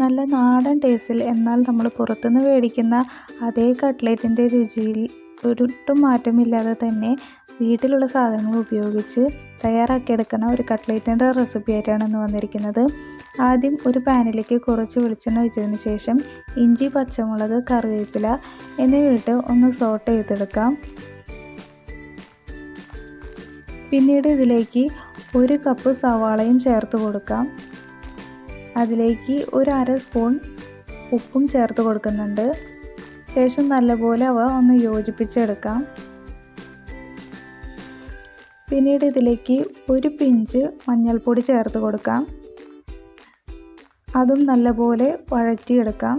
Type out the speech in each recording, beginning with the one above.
നല്ല നാടൻ ടേസ്റ്റിൽ എന്നാൽ നമ്മൾ പുറത്തുനിന്ന് മേടിക്കുന്ന അതേ കട്ട്ലേറ്റിന്റെ രുചിയിൽ ഒരിട്ടും മാറ്റമില്ലാതെ തന്നെ വീട്ടിലുള്ള സാധനങ്ങൾ ഉപയോഗിച്ച് തയ്യാറാക്കിയെടുക്കുന്ന ഒരു കട്ട്ലേറ്റിന്റെ റെസിപ്പി ആയിട്ടാണ് ഇന്ന് വന്നിരിക്കുന്നത്. ആദ്യം ഒരു പാനിലേക്ക് കുറച്ച് വെളിച്ചെണ്ണ ഒഴിച്ചതിന് ശേഷം ഇഞ്ചി പച്ചമുളക് കറിവേപ്പില എന്നിവയിട്ട് ഒന്ന് സോട്ട് ചെയ്തെടുക്കാം. പിന്നീട് ഇതിലേക്ക് ഒരു കപ്പ് സവാളയും ചേർത്ത് കൊടുക്കാം. അതിലേക്ക് ഒരു അര സ്പൂൺ ഉപ്പും ചേർത്ത് കൊടുക്കുന്നുണ്ട്. ശേഷം നല്ലപോലെ അവ ഒന്ന് യോജിപ്പിച്ചെടുക്കാം. പിന്നീട് ഇതിലേക്ക് ഒരു പിഞ്ച് മഞ്ഞൾപ്പൊടി ചേർത്ത് കൊടുക്കാം. അതും നല്ലപോലെ വഴറ്റിയെടുക്കാം.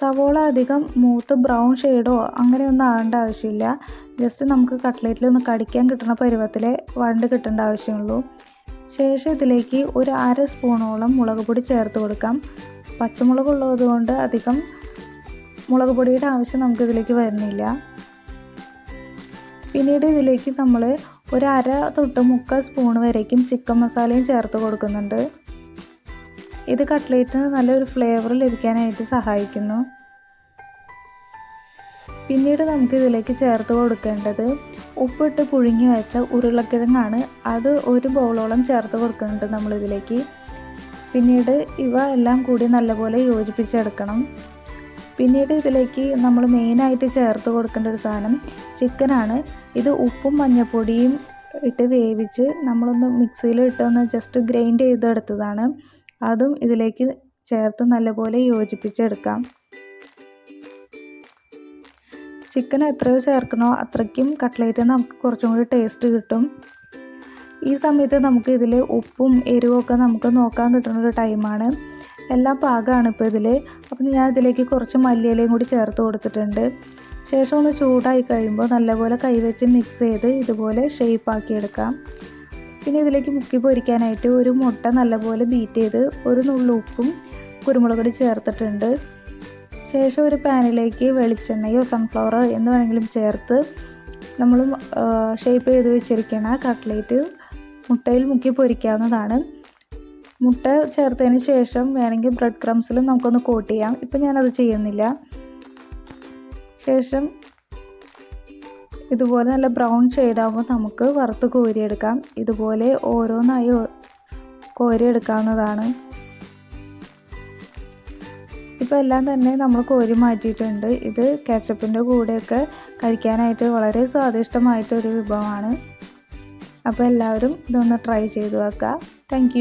സവോള അധികം മൂത്ത് ബ്രൗൺ ഷെയ്ഡോ അങ്ങനെയൊന്നും ആകേണ്ട ആവശ്യമില്ല. ജസ്റ്റ് നമുക്ക് കട്ട്ലേറ്റിൽ ഒന്ന് കടിക്കാൻ കിട്ടുന്ന പരുവത്തിലെ വണ്ട് കിട്ടേണ്ട ആവശ്യമുള്ളൂ. ശേഷം ഇതിലേക്ക് ഒരു അര സ്പൂണോളം മുളക് പൊടി ചേർത്ത് കൊടുക്കാം. പച്ചമുളക് ഉള്ളത് കൊണ്ട് അധികം മുളക് പൊടിയുടെ ആവശ്യം നമുക്ക് ഇതിലേക്ക് വരുന്നില്ല. പിന്നീട് ഇതിലേക്ക് നമ്മൾ ഒരു അര തൊട്ട് മുക്കാൽ സ്പൂൺ വരേക്കും ചിക്കൻ മസാലയും ചേർത്ത് കൊടുക്കുന്നുണ്ട്. ഇത് കട്ട്ലേറ്റിന് നല്ലൊരു ഫ്ലേവർ ലഭിക്കാനായിട്ട് സഹായിക്കുന്നു. പിന്നീട് നമുക്ക് ഇതിലേക്ക് ചേർത്ത് കൊടുക്കേണ്ടത് ഉപ്പിട്ട് പുഴുങ്ങി വെച്ച ഉരുളക്കിഴങ്ങാണ്. അത് ഒരു ബൗളോളം ചേർത്ത് കൊടുക്കുന്നുണ്ട് നമ്മളിതിലേക്ക്. പിന്നീട് ഇവ എല്ലാം കൂടി നല്ലപോലെ യോജിപ്പിച്ചെടുക്കണം. പിന്നീട് ഇതിലേക്ക് നമ്മൾ മെയിനായിട്ട് ചേർത്ത് കൊടുക്കേണ്ട ഒരു സാധനം ചിക്കനാണ്. ഇത് ഉപ്പും മഞ്ഞൾപ്പൊടിയും ഇട്ട് വേവിച്ച് നമ്മളൊന്ന് മിക്സിയിൽ ഇട്ടൊന്ന് ജസ്റ്റ് ഗ്രൈൻഡ് ചെയ്തെടുത്തതാണ്. അതും ഇതിലേക്ക് ചേർത്ത് നല്ലപോലെ യോജിപ്പിച്ചെടുക്കാം. ചിക്കൻ എത്രയോ ചേർക്കണോ അത്രയ്ക്കും കട്ട്ലേറ്റ് നമുക്ക് കുറച്ചും കൂടി ടേസ്റ്റ് കിട്ടും. ഈ സമയത്ത് നമുക്ക് ഇതിൽ ഉപ്പും എരിവൊക്കെ നമുക്ക് നോക്കാൻ കിട്ടുന്ന ഒരു ടൈമാണ് എല്ലാം പാകമാണ് ഇപ്പോൾ ഇതിൽ അപ്പം ഞാൻ ഇതിലേക്ക് കുറച്ച് മല്ലിയിലയും കൂടി ചേർത്ത് കൊടുത്തിട്ടുണ്ട്. ശേഷം ഒന്ന് ചൂടായി കഴിയുമ്പോൾ നല്ലപോലെ കൈവച്ച് മിക്സ് ചെയ്ത് ഇതുപോലെ ഷേപ്പ് എടുക്കാം. പിന്നെ ഇതിലേക്ക് മുക്കി പൊരിക്കാനായിട്ട് ഒരു മുട്ട നല്ലപോലെ ബീറ്റ് ചെയ്ത് ഒരു നുള്ളു ഉപ്പും കുരുമുളക് പൊടി ചേർത്തിട്ടുണ്ട്. ശേഷം ഒരു പാനിലേക്ക് വെളിച്ചെണ്ണയോ സൺഫ്ലവർ എന്ന് വേണമെങ്കിലും ചേർത്ത് നമ്മൾ ഷേപ്പ് ചെയ്ത് വെച്ചിരിക്കുന്ന കട്ട്ലേറ്റ് മുട്ടയിൽ മുക്കി പൊരിക്കാവുന്നതാണ്. മുട്ട ചേർത്തതിന് ശേഷം വേണമെങ്കിൽ ബ്രെഡ് ക്രംസിലും നമുക്കൊന്ന് കോട്ട് ചെയ്യാം. ഇപ്പം ഞാനത് ചെയ്യുന്നില്ല. ശേഷം ഇതുപോലെ നല്ല ബ്രൗൺ ഷെയ്ഡാകുമ്പോൾ നമുക്ക് വറുത്ത് കോരിയെടുക്കാം. ഇതുപോലെ ഓരോന്നായി കോരിയെടുക്കാവുന്നതാണ്. ഇപ്പോൾ എല്ലാം തന്നെ നമ്മൾ കോരി മാറ്റിയിട്ടുണ്ട്. ഇത് കാച്ചപ്പിന്റെ കൂടെയൊക്കെ കഴിക്കാനായിട്ട് വളരെ സ്വാദിഷ്ടമായിട്ടൊരു വിഭവമാണ്. അപ്പോൾ എല്ലാവരും ഇതൊന്ന് ട്രൈ ചെയ്ത് വെക്കുക താങ്ക്